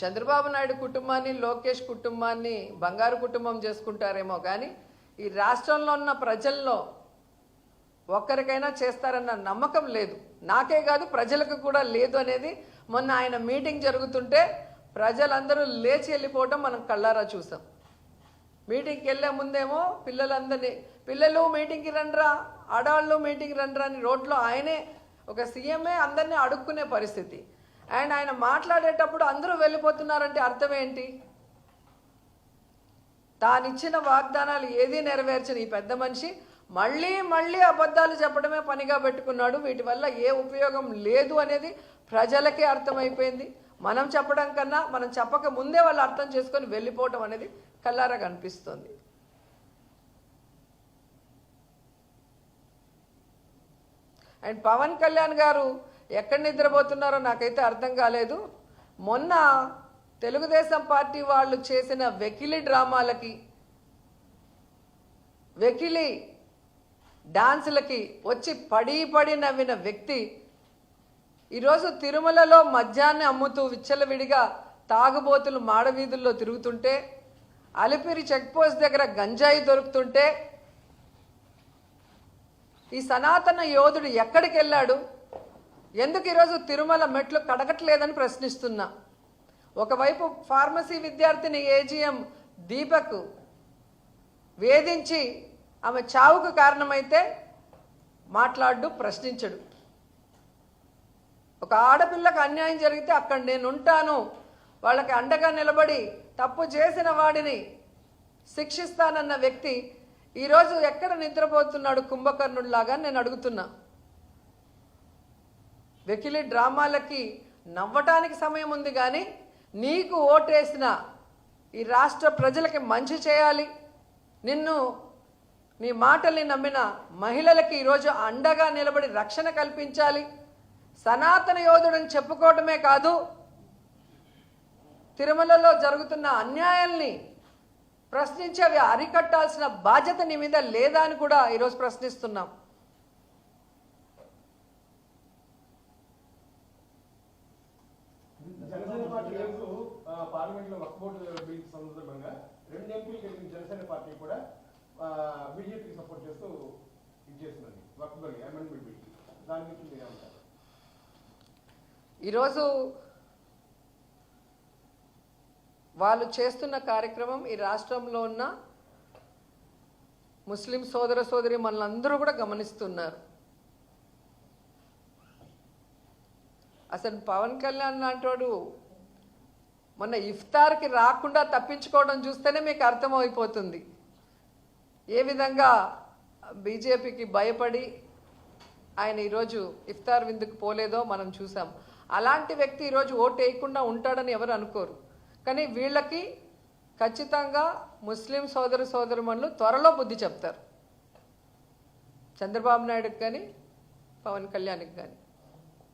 చంద్రబాబు నాయుడు కుటుంబాన్ని లోకేష్ కుటుంబాన్ని బంగారు కుటుంబం చేసుకుంటారేమో కానీ ఈ రాష్ట్రంలో ఉన్న ప్రజల్లో ఒక్కరికైనా చేస్తారన్న నమ్మకం లేదు. నాకే కాదు ప్రజలకు కూడా లేదు అనేది మొన్న ఆయన మీటింగ్ జరుగుతుంటే ప్రజలందరూ లేచి వెళ్ళిపోవటం మనం కళ్ళారా చూసాం. మీటింగ్కి వెళ్ళే ముందేమో పిల్లలందరినీ పిల్లలు మీటింగ్కి రండ్రా ఆడవాళ్ళు మీటింగ్కి రండ్రా అని రోడ్లో ఆయనే ఒక సీఎంఏ అందరినీ అడుక్కునే పరిస్థితి. అండ్ ఆయన మాట్లాడేటప్పుడు అందరూ వెళ్ళిపోతున్నారంటే అర్థం ఏంటి తానిచ్చిన వాగ్దానాలు ఏదీ నెరవేర్చని ఈ పెద్ద మనిషి మళ్ళీ మళ్ళీ అబద్ధాలు చెప్పడమే పనిగా పెట్టుకున్నాడు. వీటి వల్ల ఏ ఉపయోగం లేదు అనేది ప్రజలకే అర్థమైపోయింది. మనం చెప్పడం కన్నా మనం చెప్పక ముందే వాళ్ళు అర్థం చేసుకొని వెళ్ళిపోవటం అనేది కల్లారా కనిపిస్తుంది. అండ్ పవన్ కళ్యాణ్ గారు ఎక్కడ నిద్రపోతున్నారో నాకైతే అర్థం కాలేదు. మొన్న తెలుగుదేశం పార్టీ వాళ్ళు చేసిన వెకిలి డ్రామాలకి వెకిలి డాన్సులకి వచ్చి పడి పడి నవ్విన వ్యక్తి ఈరోజు తిరుమలలో మద్యాన్ని అమ్ముతూ విచ్చలవిడిగా తాగుబోతులు మాడవీధుల్లో తిరుగుతుంటే అలిపిరి చెక్పోస్ట్ దగ్గర గంజాయి దొరుకుతుంటే ఈ సనాతన యోధుడు ఎక్కడికి వెళ్ళాడు ఎందుకు ఈరోజు తిరుమల మెట్లు కడగట్లేదని ప్రశ్నిస్తున్నా? ఒకవైపు ఫార్మసీ విద్యార్థిని ఏజిఎం దీపక్ వేధించి ఆమె చావుకు కారణమైతే మాట్లాడు ప్రశ్నించడు. ఒక ఆడపిల్లకు అన్యాయం జరిగితే అక్కడ నేను ఉంటాను వాళ్ళకి అండగా నిలబడి తప్పు చేసిన వాడిని శిక్షిస్తానన్న వ్యక్తి ఈరోజు ఎక్కడ నిద్రపోతున్నాడు కుంభకర్ణుడిలాగా నేను అడుగుతున్నా. వెకిలి డ్రామాలకి నవ్వటానికి సమయం ఉంది కానీ నీకు ఓటేసిన ఈ రాష్ట్ర ప్రజలకి మంచి చేయాలి. నిన్ను నీ మాటల్ని నమ్మిన మహిళలకి ఈరోజు అండగా నిలబడి రక్షణ కల్పించాలి. సనాతన యోధుడని చెప్పుకోవటమే కాదు తిరుమలలో జరుగుతున్న అన్యాయాల్ని ప్రశ్నించి అవి అరికట్టాల్సిన బాధ్యత నీ మీద లేదా అని కూడా ఈరోజు ప్రశ్నిస్తున్నాం. జనసేన పార్లమెంట్లో వక్ఫ్ బోర్డు బిల్ సందర్భంగా రెండు ఎంపీలు గెలిచిన జనసేన పార్టీ కూడా బీజేపీకి సపోర్ట్ చేస్తూ ఇది చేస్తున్నది. వక్ఫ్ బిల్ అమెండ్మెంట్ బిల్ దాని గురించి మీరు ఏమంటారు? ఈరోజు వాళ్ళు చేస్తున్న కార్యక్రమం ఈ రాష్ట్రంలో ఉన్న ముస్లిం సోదర సోదరి మనలందరూ కూడా గమనిస్తున్నారు. అసలు పవన్ కళ్యాణ్ లాంటి వాడు మొన్న ఇఫ్తార్కి రాకుండా తప్పించుకోవడం చూస్తేనే మీకు అర్థమైపోతుంది. ఏ విధంగా బీజేపీకి భయపడి ఆయన ఈరోజు ఇఫ్తార్ విందుకు పోలేదో మనం చూసాం. అలాంటి వ్యక్తి ఈరోజు ఓటు వేయకుండా ఉంటాడని ఎవరు అనుకోరు. కానీ వీళ్ళకి ఖచ్చితంగా ముస్లిం సోదర సోదరుమణులు త్వరలో బుద్ధి చెప్తారు. చంద్రబాబు నాయుడుకి కానీ పవన్ కళ్యాణ్కి కానీ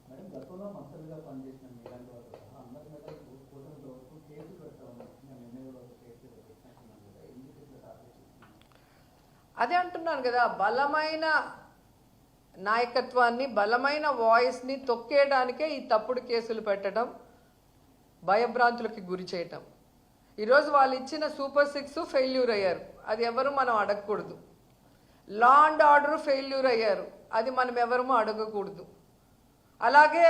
మేడం గతంలో మంత్రులుగా పనిచేసిన మీలాంటి వాళ్ళు సహా అందరి మీద కూటమి ప్రభుత్వం కేసు పెడతా ఉన్నారు నేను నిన్న కూడా ఒక కేసు పెట్టినట్టున్నాను కదా ఎందుకు ఇట్లా టార్గెట్ చేస్తున్నాను అదే అంటున్నాను కదా బలమైన నాయకత్వాన్ని బలమైన వాయిస్ని తొక్కేయడానికే ఈ తప్పుడు కేసులు పెట్టడం భయభ్రాంతులకి గురి చేయటం. ఈరోజు వాళ్ళు ఇచ్చిన సూపర్ సిక్స్ ఫెయిల్యూర్ అయ్యారు. అది ఎవరు మనం అడగకూడదు. లా అండ్ ఆర్డర్ ఫెయిల్యూర్ అయ్యారు. అది మనం ఎవరము అడగకూడదు. అలాగే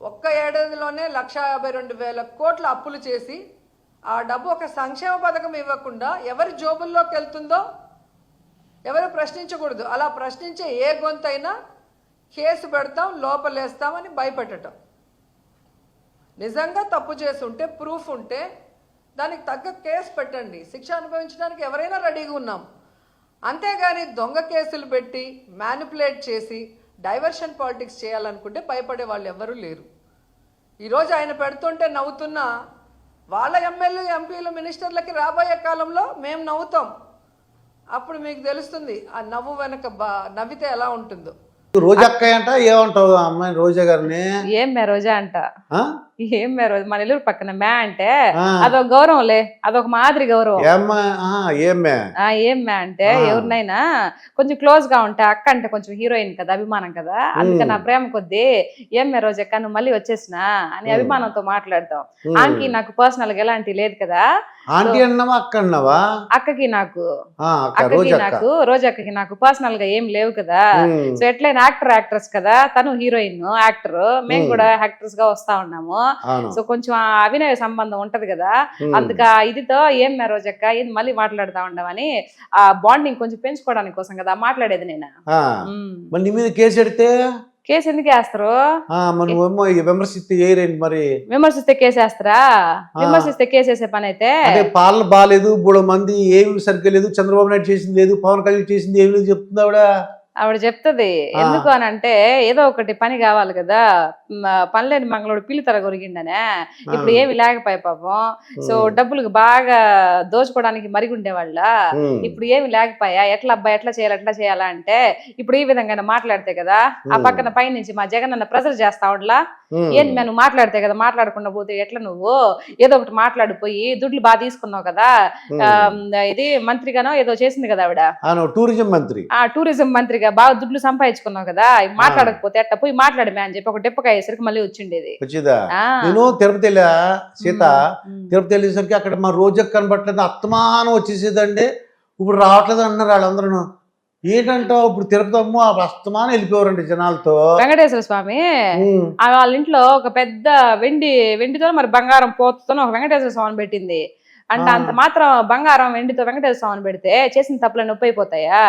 ఒక్క ఏడాదిలోనే లక్ష యాభై రెండు వేల కోట్ల అప్పులు చేసి ఆ డబ్బు ఒక సంక్షేమ పథకం ఇవ్వకుండా ఎవరి జోబుల్లోకి వెళ్తుందో ఎవరు ప్రశ్నించకూడదు. అలా ప్రశ్నించే ఏ గొంతైనా కేసు పెడతాం లోపలేస్తామని భయపెట్టడం నిజంగా తప్పు చేసి ఉంటే ప్రూఫ్ ఉంటే దానికి తగ్గ కేసు పెట్టండి. శిక్ష అనుభవించడానికి ఎవరైనా రెడీగా ఉన్నాం. అంతేగాని దొంగ కేసులు పెట్టి మ్యానిపులేట్ చేసి డైవర్షన్ పాలిటిక్స్ చేయాలనుకుంటే భయపడే వాళ్ళు ఎవరూ లేరు. ఈరోజు ఆయన పెడుతుంటే నవ్వుతున్నా వాళ్ళ ఎమ్మెల్యే ఎంపీలు మినిస్టర్లకి రాబోయే కాలంలో మేము నవ్వుతాం. అప్పుడు మీకు తెలుస్తుంది ఆ నవ్వు వెనక బా నవ్వితే ఎలా ఉంటుందో. రోజక్కయ్య అంట ఏమంటావు అమ్మాయి రోజా గారిని? ఏం మే రోజా అంట? ఆ? ఏం మే రోజు మన ఇల్లు పక్కన మ్యా అంటే అదొక గౌరవంలే అదొక మాదిరి గౌరవం. ఏమ్మా? ఏమ్మే ఏం మ్యా? అంటే. ఎవరినైనా కొంచెం క్లోజ్గా ఉంటే అక్క అంటే కొంచెం హీరోయిన్ కదా అభిమానం కదా అందుకని నా ప్రేమ కొద్దీ ఏం మే రోజు అక్క నువ్వు మళ్ళీ వచ్చేసినా అని. అభిమానంతో మాట్లాడతాం. ఆంకి నాకు పర్సనల్గా ఎలాంటి లేదు కదా. ఆంటీ అన్నావా అక్క అన్నావా? అక్కకి నాకు అక్కకి నాకు రోజు అక్కకి నాకు పర్సనల్గా ఏం లేవు కదా. సో ఎట్లయినా యాక్టర్ యాక్ట్రెస్ కదా తను హీరోయిన్ యాక్టర్ మేము. కూడా యాక్టర్స్గా వస్తా ఉన్నాము. సో కొంచెం అభినయ సంబంధం ఉంటది కదా. అందుక ఇదితో ఏం రోజక్క? ఇది మళ్ళీ మాట్లాడుతా ఉండమని ఆ బాండింగ్ కొంచెం పెంచుకోవడానికి కోసం కదా మాట్లాడేది నేను. మరి నీ మీద కేసు పెడితే కేసు ఎందుకు వేస్తారు? విమర్శిస్తే మరి? విమర్శిస్తే కేసు వేస్తారా? విమర్శిస్తే కేసు వేసే పని అయితే? పాలన బాగాలేదు మూడు మంది ఏమి సరిగ్గా లేదు చంద్రబాబు నాయుడు చేసింది లేదు పవన్ కళ్యాణ్ చేసింది ఏమి లేదు చెప్తుంది ఆవిడ చెప్తది. ఎందుకు అని అంటే ఏదో ఒకటి పని కావాలి కదా మ, పనిలేని మంగళోడు పిల్లి తర కొరిగిండనే ఇప్పుడు ఏమి లేకపోయా పాపం. సో డబ్బులకు బాగా దోచుకోవడానికి మరిగుండే వాళ్ళ ఉమ్, ఇప్పుడు ఏమి లేకపోయా? ఎట్లా అబ్బాయి ఎట్లా చేయాలి ఎట్లా చేయాలా అంటే ఇప్పుడు ఈ విధంగా మాట్లాడితే కదా ఆ పక్కన పై నుంచి మా జగన్ అన్న ప్రెజర్ చేస్తా ఉండలా? ఏంటి మేము మాట్లాడితే కదా మాట్లాడకుండా పోతే ఎట్లా నువ్వు? ఏదో ఒకటి మాట్లాడిపోయి దుడ్లు బాగా తీసుకున్నావు కదా ఇది మంత్రిగానో ఏదో చేసింది కదా ఆవిడ? టూరిజం మంత్రి. ఆ టూరిజం మంత్రిగా బాగా దుడ్లు సంపాదించుకున్నావు కదా మాట్లాడకపోతే అట్లా పోయి మాట్లాడమే అని చెప్పి ఒక డెప్పకాయేసరికి మళ్ళీ వచ్చిండేది. వచ్చిందా. నేను తిరుపతి వెళ్ళా సీత. తిరుపతి వెళ్ళేసరికి అక్కడ మా రోజు కనబట్టలేదు అత్తమానం వచ్చేసేదండి. ఇప్పుడు రావట్లేదు అన్నారు వాళ్ళందరూ. ఏంటంటావు? ఇప్పుడు తిరుపతి అమ్మ అస్తమానం వెళ్ళిపోయారండి జనాలతో. వెంకటేశ్వర స్వామి వాళ్ళ ఇంట్లో ఒక పెద్ద వెండి వెండితో మరి బంగారం పోతుతో ఒక వెంకటేశ్వర స్వామిని పెట్టింది. అంటే. అంత మాత్రం బంగారం వెండితో వెంకటేశ్వర స్వామిని పెడితే చేసిన తప్పులు నొప్పి అయిపోతాయా?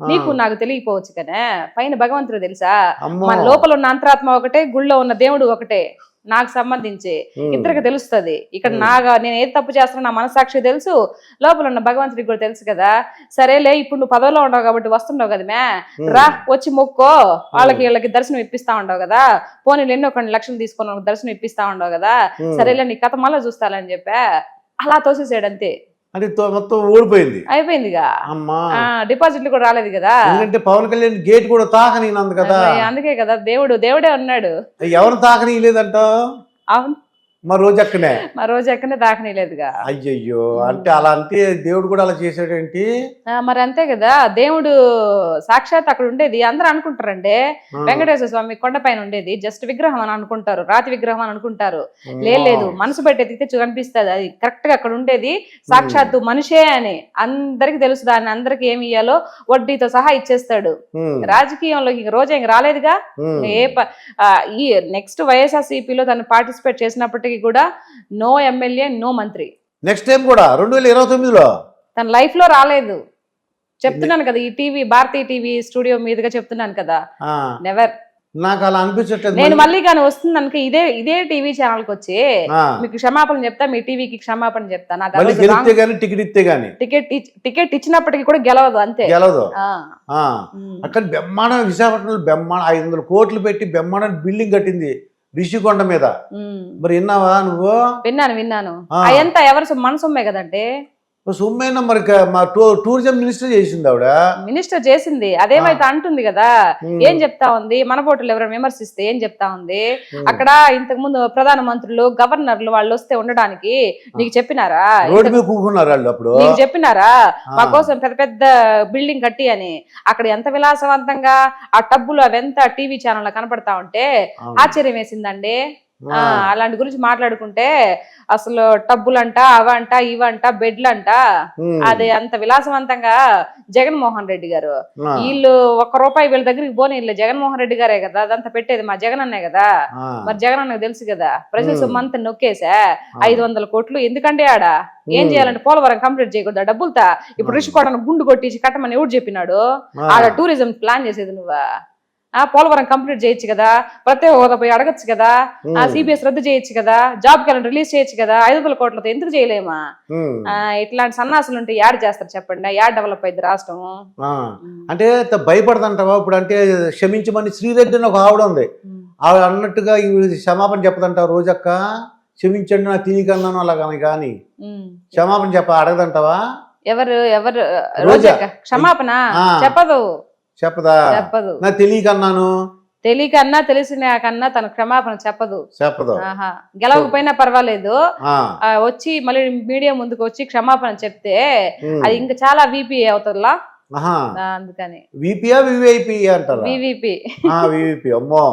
నీకు నాకు తెలియకపోవచ్చు కనే పైన భగవంతుడు తెలుసా. మన లోపల ఉన్న అంతరాత్మ ఒకటే గుళ్ళో ఉన్న దేవుడు ఒకటే నాకు సంబంధించి. ఇద్దరికి తెలుస్తది. ఇక్కడ. నాగా నేను ఏది తప్పు చేస్తున్నా నా మనసాక్షి తెలుసు. లోపల ఉన్న భగవంతుడికి కూడా తెలుసు కదా. సరేలే ఇప్పుడు నువ్వు పదవిలో ఉండవు కాబట్టి వస్తుండవు కదా మే. రా వచ్చి మొక్కో. వాళ్ళకి వీళ్ళకి దర్శనం ఇప్పిస్తా ఉండవు కదా. పోనీ ఎన్నో కొన్ని లక్షలు తీసుకొని దర్శనం ఇప్పిస్తా ఉండవు కదా. సరేలే నీ కథ మళ్ళీ చూస్తాలని చెప్పా. అలా తోసేసాడు అంతే. అంటే తో- మొత్తం ఓడిపోయింది అయిపోయిందిగా? అమ్మా. డిపాజిట్లు కూడా రాలేదు కదా? ఎందుకంటే పవన్ కళ్యాణ్ గేట్ కూడా తాకనీనంది కదా. అదే, అందుకే కదా దేవుడు దేవుడే ఉన్నాడు. ఎవరు తాకనీయలేదంట అవును. మా రోజు అక్కనే మా రోజు ఎక్కడనే దాకనీలేదుగా. అయ్యయ్యో అంటే అలా అంటే దేవుడు కూడా అలా చేసాడేంటి మరి అంతే కదా దేవుడు సాక్షాత్ అక్కడ ఉండేది అందరూ అనుకుంటారండి. వెంకటేశ్వర స్వామి కొండపైన ఉండేది జస్ట్ విగ్రహం అని అనుకుంటారు రాతి విగ్రహం అని అనుకుంటారు. లేదు మనసు పెట్టి ఎతికితే చూ- కనిపిస్తుంది అది కరెక్ట్గా అక్కడ ఉండేది. సాక్షాత్తు మనిషే అని అందరికి తెలుసు దాన్ని అందరికి ఏమి ఇయ్యాలో వడ్డీతో సహా ఇచ్చేస్తాడు. రాజకీయంలో ఇంక రోజు ఇంక రాలేదుగా? ఏ ఈ నెక్స్ట్ వైఎస్ఆర్సీపీలో తను పార్టిసిపేట్ చేసినప్పటికీ కూడా నో ఎమ్మెల్యే నో మంత్రి. నెక్స్ట్ టైం కూడా రెండు వేల ఇరవై తొమ్మిదిలో. తన లైఫ్లో రాలేదు. చెప్తున్నాను కదా ఈ టీవీ భారతీయ టీవీ స్టూడియో మీదుగా చెప్తున్నాను కదా. నెవర్ నాకు అలా అనిపించట్లేదు. నేను మళ్ళీ- కానీ వస్తుంది అనుకో ఇదే ఇదే టీవీ ఛానల్కి వచ్చి మీకు క్షమాపణ చెప్తా మీ టీవీకి క్షమాపణ చెప్తా. నా మళ్ళీ గెలిస్తే గానీ టికెట్ ఇస్తే గానీ. టికెట్ టికెట్ ఇచ్చినప్పటికీ కూడా గెలవదు అంతే. ఉమ్. అక్కడ బ్రహ్మాండ విశాఖపట్నంలో బ్రహ్మాండ ఐదు వందల కోట్లు పెట్టి బ్రహ్మాండ బిల్డింగ్ కట్టింది. రిషికొండ మీద. మరి విన్నావా నువ్వు విన్నాను విన్నాను. అయంతా ఎవరు సొ- మన సొమ్మే కదంటే సొమ్మైనా మరి టూరిజం మినిస్టర్ చేసింది ఆవిడ. మినిస్టర్ చేసింది. అదేమైతే అంటుంది కదా. ఏం చెప్తా ఉంది? మన బోటులు ఎవరైనా విమర్శిస్తే ఏం చెప్తా ఉంది. అక్కడ ఇంతకు ముందు ప్రధాన మంత్రులు గవర్నర్లు వాళ్ళు వస్తే ఉండడానికి నీకు చెప్పినారా? వాళ్ళు అప్పుడు. నీకు చెప్పినారా? మా. కోసం పెద్ద పెద్ద బిల్డింగ్ కట్టి అని. అక్కడ ఎంత విలాసవంతంగా ఆ టబ్బులు అవెంత టీవీ ఛానల్ కనపడతా ఉంటే. ఆశ్చర్యం వేసిందండి. అలాంటి గురించి మాట్లాడుకుంటే అసలు టబ్బులంట అవంట ఇవంట బెడ్లంట. అది అంత విలాసవంతంగా జగన్మోహన్ రెడ్డి గారు. వీళ్ళు ఒక్క రూపాయి వీళ్ళ దగ్గరికి పోనీ వీళ్ళు జగన్మోహన్ రెడ్డి గారే కదా అదంతా పెట్టేది మా జగన్ అన్నే కదా మరి జగన్ అన్నకు తెలుసు కదా ప్రజల. సొమ్మంతా నొక్కేసా. ఐదు వందల కోట్లు ఎందుకంటే ఆడ? ఏం. చేయాలంటే పోలవరం కంప్లీట్ చేయకూడదు డబ్బులతో? ఇప్పుడు. రిషికోటను గుండు కొట్టించి కట్టమని ఎవడు చెప్పినాడు? ఆడ టూరిజం ప్లాన్ చేసేది నువ్వా? ఆ పోలవరం కంప్లీట్ చేయొచ్చు కదా ప్రత్యేక హోదా పోయి అడగచ్చు కదా ఆ సిబిఎస్ రద్దు చేయొచ్చు కదా జాబ్ క్యాలెండర్ రిలీజ్ చేయొచ్చు కదా ఐదు వందల కోట్లతో ఎందుకు చేయలేమా? ఇట్లాంటి సన్నాసులు ఉంటే యాడ్ చేస్తారు చెప్పండి యాడ్ డెవలప్ అయింది రాష్ట్రం. అంటే భయపడదంటావా? ఇప్పుడు అంటే క్షమించమని శ్రీరెడ్డి ఒక ఆవిడ ఉంది. ఆవిడ అన్నట్టుగా ఈవిడ క్షమాపణ చెప్పదంటావు రోజక్క? క్షమించండి నాకు తినికన్నాను అలా కానీ. కానీ. క్షమాపణ చెప్ప అడగదంటావా? ఎవరు ఎవరు రోజా. రోజా క్షమాపణ. చెప్పదు. చెప్పదా? చెప్పదు. నాకు తెలియకన్నాను. తెలియకన్నా తెలిసిన కన్నా తన క్షమాపణ చెప్పదు. చెప్పదు. ఆహా. గెలవకపోయినా పర్వాలేదు. వచ్చి మళ్ళీ మీడియా ముందుకు వచ్చి క్షమాపణ చెప్తే. అది ఇంకా చాలా విపి అవుతుందిలా అందుకని. విపియా వివిఐపి అంటారా? వివిపి వివిపి అమ్మో.